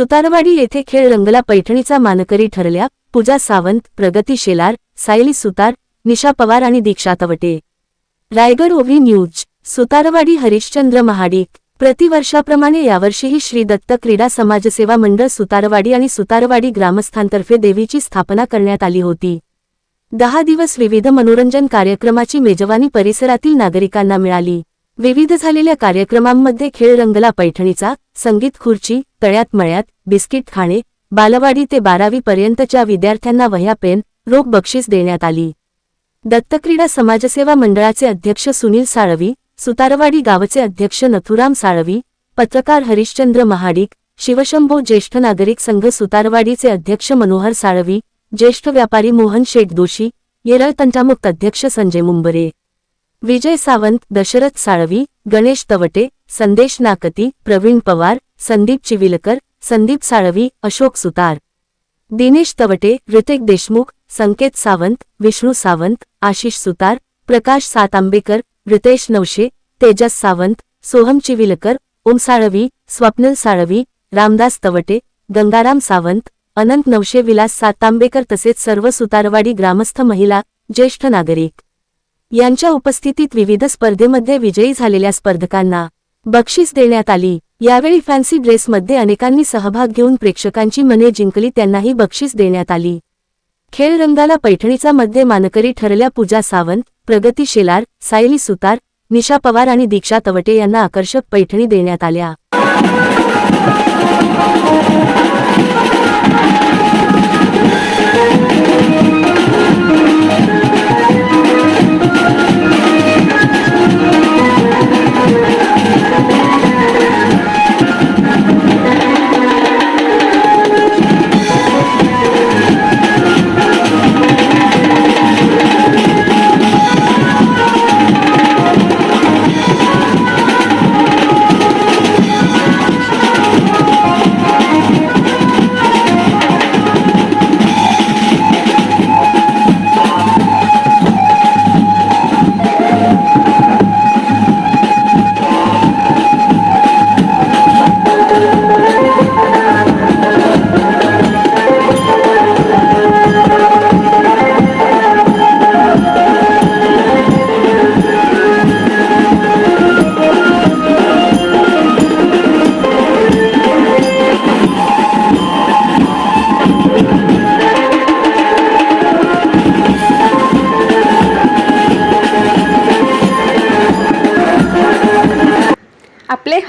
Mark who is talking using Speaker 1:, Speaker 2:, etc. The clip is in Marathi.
Speaker 1: सुतारवाडी येथे खेळ रंगला पैठणीचा मानकरी ठरल्या पूजा सावंत प्रगती शेलार सायली सुतार निशा पवार आणि Diksha तवटे. Raigad OV news Sutarwadi Harishchandra Mahadik. प्रतिवर्षाप्रमाणे यावर्षीही श्री दत्त क्रीडा समाजसेवा मंडळ सुतारवाडी आणि सुतारवाडी ग्रामस्थांतर्फे देवीची स्थापना करण्यात आली होती. दहा दिवस विविध मनोरंजन कार्यक्रमाची मेजवानी परिसरातील नागरिकांना मिळाली. विविध झालेल्या कार्यक्रमांमध्ये खेळ रंगला पैठणीचा संगीत खुर्ची तळ्यात मळ्यात बिस्किट खाणे बालवाडी ते बारावी पर्यंतच्या विद्यार्थ्यांना वह्या पेन रोख बक्षीस देण्यात आली. दत्तक्रीडा समाजसेवा मंडळाचे अध्यक्ष सुनील साळवी सुतारवाडी गावचे अध्यक्ष नथुराम साळवी पत्रकार हरिश्चंद्र महाडिक शिवशंभो ज्येष्ठ नागरिक संघ सुतारवाडीचे अध्यक्ष मनोहर साळवी ज्येष्ठ व्यापारी मोहन शेठ दोशी येरळ तंटामुक्त अध्यक्ष संजय मुंबरे. विजय सावंत दशरथ साळवी गणेश तवटे संदेश नाकती प्रवीण पवार संदीप चिविलकर संदीप साळवी अशोक सुतार. दिनेश तवटे ऋतिक देशमुख संकेत सावंत विष्णू सावंत आशिष सुतार प्रकाश सातांबेकर रितेश नवशे तेजस सावंत सोहम चिविलकर ओम साळवी स्वप्नल साळवी रामदास तवटे गंगाराम सावंत अनंत नवशे विलास सातांबेकर तसेच सर्व सुतारवाडी ग्रामस्थ महिला ज्येष्ठ नागरिक. यांच्या उपस्थितीत विविध स्पर्धेमध्ये विजयी झालेल्या स्पर्धकांना बक्षीस देण्यात आली. यावेळी फॅन्सी ड्रेसमध्ये अनेकांनी सहभाग घेऊन प्रेक्षकांची मने जिंकली त्यांनाही बक्षीस देण्यात आली. खेळ रंगाला पैठणीचा मध्ये मानकरी ठरल्या पूजा सावंत प्रगती शेलार सायली सुतार निशा पवार आणि दीक्षा तवटे यांना आकर्षक पैठणी देण्यात आल्या.